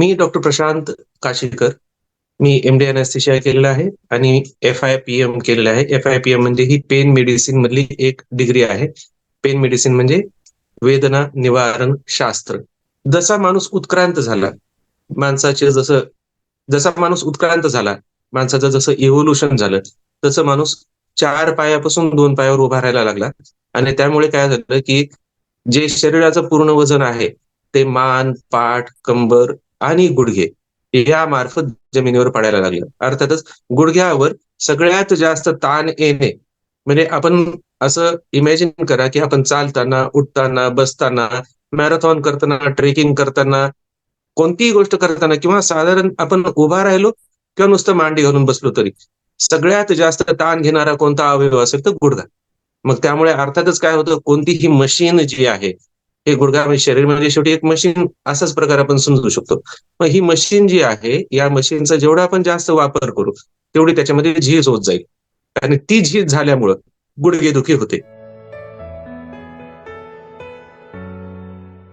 मी doctor Prashant Kashikar मी M D anaesthesia केलेलं आहे आणि एफ आय पी एम केलेलं आहे. एफ आय पी एम म्हणजे ही पेन मेडिसिन मधली एक डिग्री आहे. पेन मेडिसिन म्हणजे वेदना निवारण शास्त्र. जसा माणूस उत्क्रांत झाला माणसाचे जसं जसा माणूस उत्क्रांत झाला माणसाचं जसं इव्होल्युशन झालं तसं माणूस चार पायापासून दोन पायावर उभा राहायला लागला. आणि त्यामुळे काय झालं की जे शरीराचं पूर्ण वजन आहे ते मान पाठ कंबर आणि गुडघे या मार्फत जमिनीवर पडायला लागलं. अर्थातच गुडघ्यावर सगळ्यात जास्त ताण येणे म्हणजे आपण असं इमॅजिन करा की आपण चालताना उठताना बसताना मॅरेथॉन करताना ट्रेकिंग करताना कोणतीही गोष्ट करताना किंवा साधारण आपण उभा राहिलो किंवा नुसतं मांडी घालून बसलो तरी सगळ्यात जास्त ताण घेणारा कोणता अवयव असेल तर गुडघा. मग त्यामुळे अर्थातच काय होतं कोणतीही मशीन जी आहे हे गुडघा म्हणजे शरीर म्हणजे शेवटी एक मशीन असाच प्रकार आपण समजू शकतो. मग ही मशीन जी आहे या मशीनचा जेवढा आपण जास्त वापर करू तेवढी त्याच्यामध्ये झीज होत जाईल. आणि ती झीज झाल्यामुळं गुडघेदुखी होते.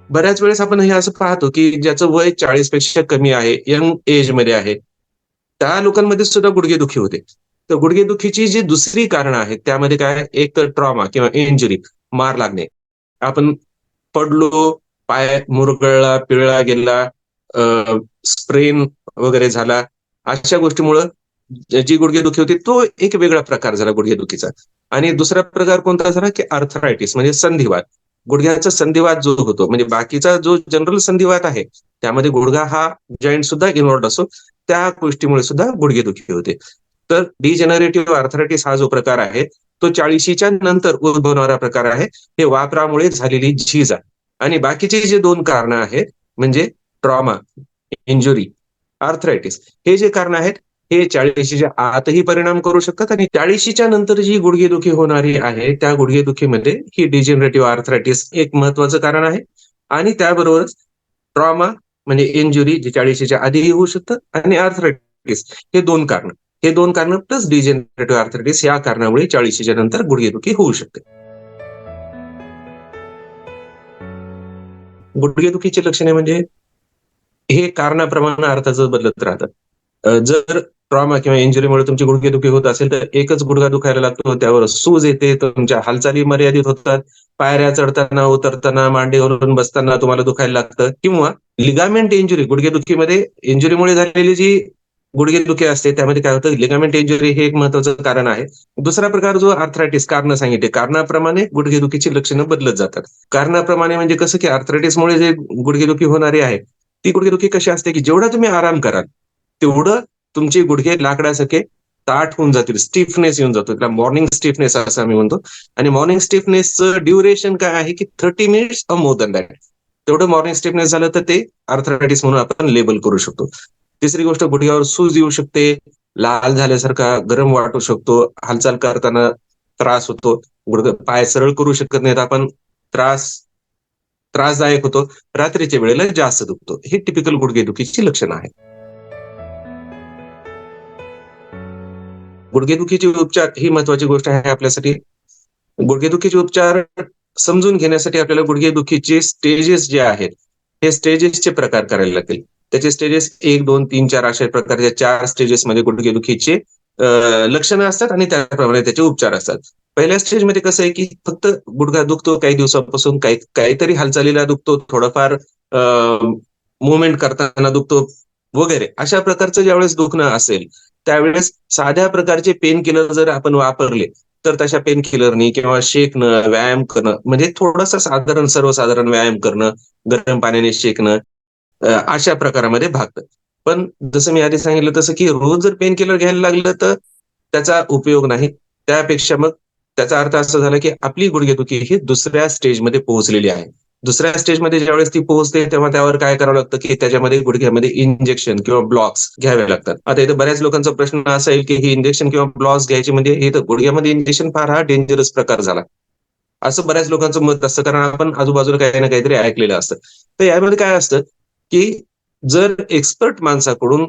बऱ्याच वेळेस आपण हे असं पाहतो की ज्याचं वय चाळीसपेक्षा कमी आहे यंग एजमध्ये आहे त्या लोकांमध्ये सुद्धा गुडघेदुखी होते. तर गुडघेदुखीची जी दुसरी कारण आहेत त्यामध्ये काय? एक तर ट्रॉमा किंवा इंजुरी मार लागणे. आपण पडलो पाय मुरगळला पिळला गेला स्प्रेन वगैरे झाला. अशा गोष्टीमुळं जी गुडघेदुखी होती तो एक वेगळा प्रकार झाला गुडघेदुखीचा. आणि दुसरा प्रकार कोणता झाला की अर्थरायटिस म्हणजे संधिवात. गुडघ्याचा संधिवात जो होतो म्हणजे बाकीचा जो जनरल संधिवात आहे त्यामध्ये गुडघा हा जॉईंट सुद्धा इन्व्हॉल्ड असो त्या गोष्टीमुळे सुद्धा गुडघेदुखी होते. तर डिजेनरेटिव्ह अर्थरायटिस हा जो प्रकार आहे तो चाळीशीच्या नंतर उद्भवणारा प्रकार आहे. हे वापरामुळे झालेली झीज आहे. आणि बाकीचे जे दोन कारण आहेत म्हणजे ट्रॉमा इंजुरी आर्थरायटिस हे जे कारण आहेत हे चाळीशीच्या आतही परिणाम करू शकतात आणि चाळीशीच्या नंतर जी गुडघेदुखी होणारी आहे त्या गुडघेदुखीमध्ये ही डिजेनरेटिव्ह आर्थरायटिस एक महत्वाचं कारण आहे. आणि त्याबरोबरच ट्रॉमा म्हणजे इंजुरी जी चाळीशीच्या आधीही होऊ शकतं आणि आर्थरायटिस हे दोन कारण. हे दोन कारण प्लस डिजेनरेटिव्ह आर्थरायटिस या कारणामुळे चाळीशीच्या नंतर गुडघेदुखी होऊ शकते. गुडघेदुखीची लक्षणे म्हणजे हे कारणाप्रमाणे अर्थाचं बदलत राहतात. जर ट्रॉमा किंवा इंजुरीमुळे तुमची गुडघेदुखी होत असेल तर एकच गुडघा दुखायला लागतो त्यावर सूज येते तुमच्या हालचाली मर्यादित होतात पायऱ्या चढताना उतरताना मांडीवरून बसताना तुम्हाला दुखायला लागतं किंवा लिगामेंट इंजुरी गुडघेदुखीमध्ये इंजुरीमुळे झालेली जी गुडघेदुखी असते त्यामध्ये काय होतं लिगामेंट इंजुरी हे एक महत्वाचं कारण आहे. दुसरा प्रकार जो आर्थरायटिस कारण सांगितले. कारणाप्रमाणे गुडघेदुखीची लक्षणं बदलत जातात. कारणाप्रमाणे म्हणजे कसं की आर्थरायटिसमुळे जे गुडघेदुखी होणारी आहे ती गुडघेदुखी कशी असते की जेवढा तुम्ही आराम कराल तेवढं तुमचे गुडघे लाकडासारखे ताट होऊन जातील स्टिफनेस येऊन जातो. त्याला मॉर्निंग स्टिफनेस असं आम्ही म्हणतो. आणि मॉर्निंग स्टिफनेसचं ड्युरेशन काय आहे की thirty minutes uh more than that तेवढं मॉर्निंग स्टिफनेस झालं तर ते आर्थरायटिस म्हणून आपण लेबल करू शकतो. तिसरी गोष्ट गुडघ्यावर सूज येऊ शकते लाल झाल्यासारखा गरम वाटू शकतो हालचाल करताना त्रास होतो गुडघ पाय सरळ करू शकत नाहीत आपण त्रास त्रासदायक होतो रात्रीच्या वेळेला जास्त दुखतो. हे टिपिकल गुडघेदुखीची लक्षणं आहेत. गुडघेदुखीचे उपचार ही महत्वाची गोष्ट आहे आपल्यासाठी. गुडघेदुखीचे उपचार समजून घेण्यासाठी आपल्याला गुडघेदुखीचे स्टेजेस जे आहेत हे स्टेजेसचे प्रकार करायला लागतील. त्याचे स्टेजेस एक दोन तीन चार अशा प्रकारच्या चार स्टेजेसमध्ये गुडघेदुखीचे लक्षणं असतात आणि त्याप्रमाणे त्याचे उपचार असतात. पहिल्या स्टेजमध्ये कसं आहे की फक्त गुडघा दुखतो काही दिवसापासून काही काहीतरी हालचालीला दुखतो थोडंफार मुवमेंट करताना दुखतो वगैरे. अशा प्रकारचं ज्यावेळेस दुखणं असेल त्यावेळेस साध्या प्रकारचे पेन किलर जर आपण वापरले तर तशा पेन किलरनी किंवा शेकणं व्यायाम करणं म्हणजे थोडंसं साधारण सर्वसाधारण व्यायाम करणं गरम पाण्याने शेकणं अशा प्रकारामध्ये भागतं पण जसं मी आधी सांगितलं तसं की रोज जर पेन किलर घ्यायला लागलं तर त्याचा उपयोग नाही. त्यापेक्षा मग त्याचा अर्थ असा झाला की आपली गुडघेदुखी ही दुसऱ्या स्टेजमध्ये पोहोचलेली आहे. दुसऱ्या स्टेजमध्ये ज्यावेळेस ती पोहोचते तेव्हा त्यावर काय करावं लागतं की त्याच्यामध्ये गुडघ्यामध्ये इंजेक्शन किंवा ब्लॉक्स घ्यावे लागतात. आता इथं बऱ्याच लोकांचा प्रश्न असा येईल की ही इंजेक्शन किंवा ब्लॉक्स घ्यायची म्हणजे इथं गुडघ्यामध्ये इंजेक्शन फार हा डेंजरस प्रकार झाला. असं बऱ्याच लोकांचं मत असतं कारण आपण आजूबाजूला काही ना काहीतरी ऐकलेलं असतं. तर यामध्ये काय असतं की जर एक्सपर्ट माणसाकडून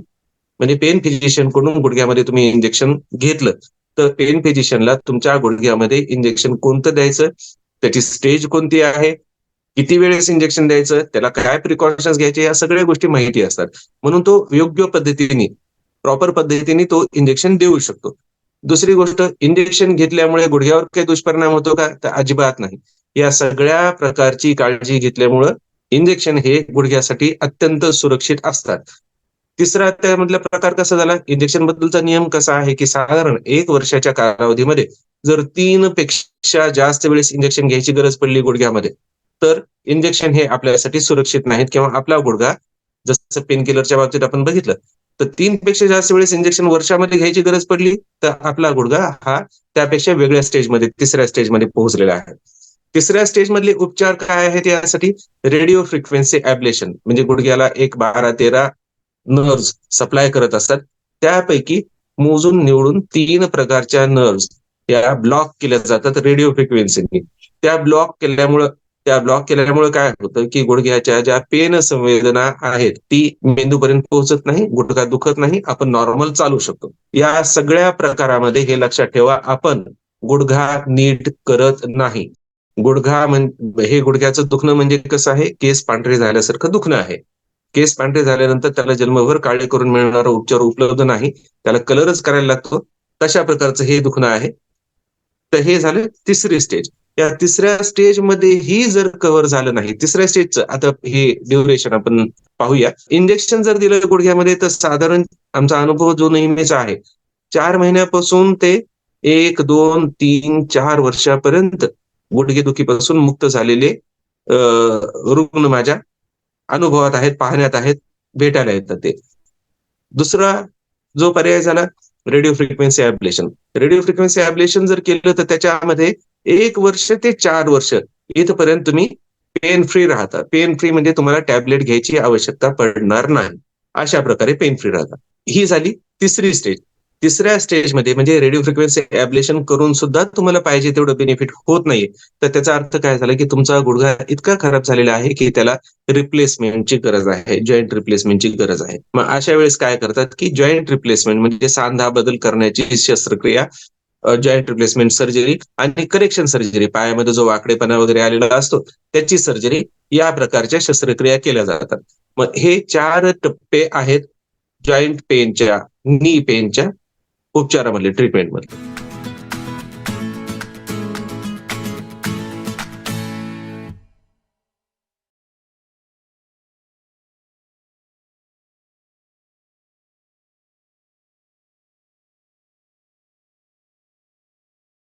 म्हणजे पेन फिजिशियनकडून गुडघ्यामध्ये तुम्ही इंजेक्शन घेतलं तर पेन फिजिशियनला तुमच्या गुडघ्यामध्ये इंजेक्शन कोणतं द्यायचं? त्याची स्टेज कोणती आहे? किती वेळेस इंजेक्शन द्यायचं? त्याला काय प्रिकॉशन्स घ्यायचे? या सगळ्या गोष्टी माहिती असतात. म्हणून तो योग्य पद्धतीने प्रॉपर पद्धतीने तो इंजेक्शन देऊ शकतो. दुसरी गोष्ट इंजेक्शन घेतल्यामुळे गुडघ्यावर काही दुष्परिणाम होतो का? तर अजिबात नाही. या सगळ्या प्रकारची काळजी घेतल्यामुळं इंजेक्शन हे गुडघ्यासाठी अत्यंत सुरक्षित असतात. तिसरा त्यामधला प्रकार कसा झाला? इंजेक्शन बद्दलचा नियम कसा आहे की साधारण एक वर्षाच्या कालावधीमध्ये जर तीन पेक्षा जास्त वेळेस इंजेक्शन घ्यायची गरज पडली गुडघ्यामध्ये तर इंजेक्शन हे आपल्यासाठी सुरक्षित नाहीत किंवा आपला गुडघा जसं पेन किलरच्या बाबतीत आपण बघितलं तर तीन पेक्षा जास्त वेळेस इंजेक्शन वर्षामध्ये घ्यायची गरज पडली तर आपला गुडघा हा त्यापेक्षा वेगळ्या स्टेजमध्ये तिसऱ्या स्टेजमध्ये पोहोचलेला आहे. तिसऱ्या स्टेज मधले उपचार काय आहेत यासाठी रेडिओ फ्रिक्वेन्सी ऍब्लेशन म्हणजे गुडघ्याला एक बारा तेरा नर्व्स सप्लाय करत असतात. त्यापैकी मोजून निवडून तीन प्रकारच्या नर्व्स या ब्लॉक केल्या जातात रेडिओ फ्रिक्वेन्सीनी त्या ब्लॉक केल्यामुळं त्या ब्लॉक केल्यामुळे काय होतं की गुडघ्याच्या ज्या पेन संवेदना आहेत ती मेंदूपर्यंत पोहोचत नाही गुडघा दुखत नाही आपण नॉर्मल चालू शकतो. या सगळ्या प्रकारामध्ये हे लक्षात ठेवा आपण गुडघा नीट करत नाही. गुडघा हे गुडघ्याचं दुखणं म्हणजे कसं आहे? केस पांढरे झाल्यासारखं दुखणं आहे. केस पांढरे झाल्यानंतर त्याला जन्मभर काळे करून मिळणारा उपचार उपलब्ध नाही. त्याला कलरच करायला लागतो. तशा प्रकारचं हे दुखणं आहे. तर हे झालं तिसरी स्टेज या तिसऱ्या स्टेजमध्ये ही जर कव्हर झालं नाही तिसऱ्या स्टेजचं आता हे ड्युरेशन आपण पाहूया. इंजेक्शन जर दिलं गुडघ्यामध्ये तर साधारण आमचा अनुभव जो नेहमीचा आहे चार महिन्यापासून ते एक दोन तीन चार वर्षापर्यंत गुडघेदुखीपासून मुक्त झालेले रुग्ण माझ्या अनुभवात आहेत पाहण्यात आहेत भेटायला येतात ते. दुसरा जो पर्याय झाला radio frequency ablation radio frequency ablation जर केलं तर त्याच्यामध्ये एक वर्ष ते चार वर्ष इथपर्यंत तुम्ही पेन फ्री राहता. पेन फ्री म्हणजे तुम्हाला टॅबलेट घ्यायची आवश्यकता पडणार नाही. अशा प्रकारे पेन फ्री राहता. ही झाली तिसरी स्टेज तिसऱ्या स्टेजमध्ये म्हणजे रेडिओ फ्रिक्वेन्सी ऍब्लेशन करून सुद्धा तुम्हाला पाहिजे तेवढं बेनिफिट होत नाही तर त्याचा अर्थ काय झाला की तुमचा गुडघा इतका खराब झालेला आहे की त्याला रिप्लेसमेंटची गरज आहे जॉईंट रिप्लेसमेंटची गरज आहे. मग अशा वेळेस काय करतात की जॉईंट रिप्लेसमेंट म्हणजे सांधा बदल करण्याची शस्त्रक्रिया जॉईंट रिप्लेसमेंट सर्जरी आणि करेक्शन सर्जरी पायामध्ये जो वाकडेपणा वगैरे आलेला असतो त्याची सर्जरी या प्रकारच्या शस्त्रक्रिया केल्या जातात. मग हे चार टप्पे आहेत जॉईंट पेनच्या नी पेनच्या उपचारामधले ट्रीटमेंटमधले